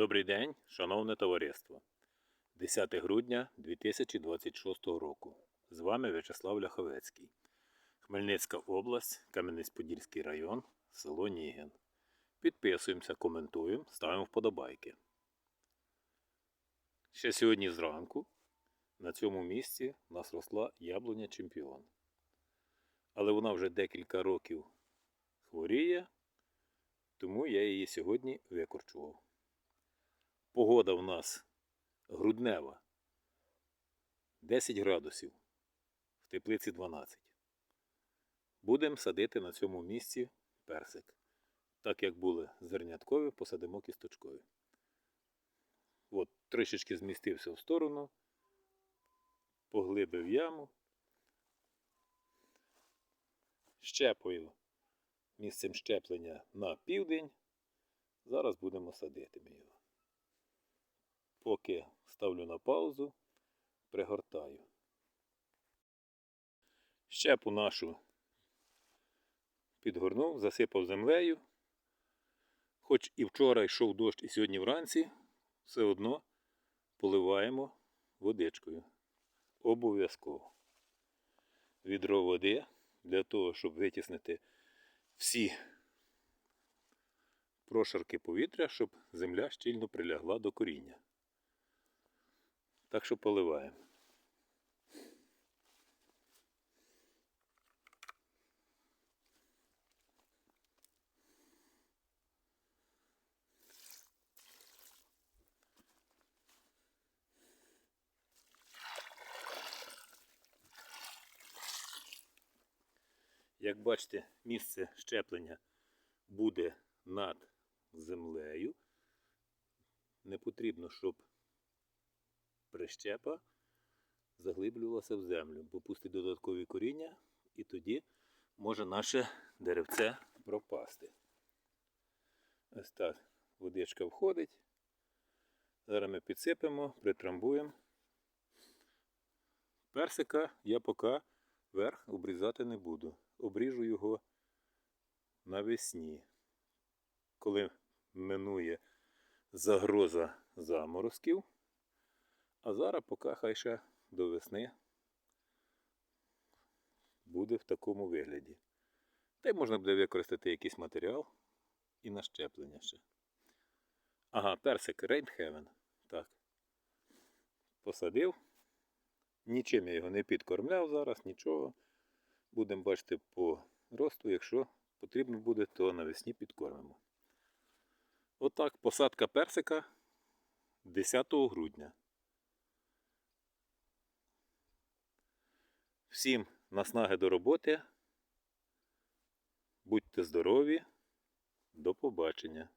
Добрий день, шановне товариство. 10 грудня 2026 року. З вами В'ячеслав Ляховецький. Хмельницька область, Кам'янець-Подільський район, село Нігін. Підписуємося, коментуємо, ставимо вподобайки. Ще сьогодні зранку на цьому місці у нас росла яблуня чемпіон. Але вона вже декілька років хворіє, тому я її сьогодні викорчував. Погода в нас груднева 10 градусів, в теплиці 12. Будемо садити на цьому місці персик. Так як були зерняткові, посадимо кісточкові. От, трішечки змістився в сторону, поглибив яму, щепою місцем щеплення на південь. Зараз будемо садити. Поки ставлю на паузу, пригортаю. Щепу нашу підгорнув, засипав землею. Хоч і вчора йшов дощ, і сьогодні вранці, все одно поливаємо водичкою. Обов'язково. Відро води для того, щоб витіснити всі прошарки повітря, щоб земля щільно прилягла до коріння. Так що поливаємо. Як бачите, місце щеплення буде над землею. Не потрібно, щоб прищепа заглиблювалася в землю, бо пустить додаткові коріння, і тоді може наше деревце пропасти. Ось так водичка входить. Зараз ми підсипемо, притрамбуємо. Персика я поки верх обрізати не буду. Обріжу його навесні, коли минує загроза заморозків. А зараз поки хай ще до весни буде в такому вигляді. Та й можна буде використати якийсь матеріал і на щеплення ще. Ага, персик Рейнхевен. Так. Посадив. Нічим я його не підкормляв зараз, нічого. Будемо бачити по росту, якщо потрібно буде, то навесні підкормимо. Отак посадка персика 10 грудня. Всім наснаги до роботи. Будьте здорові. До побачення.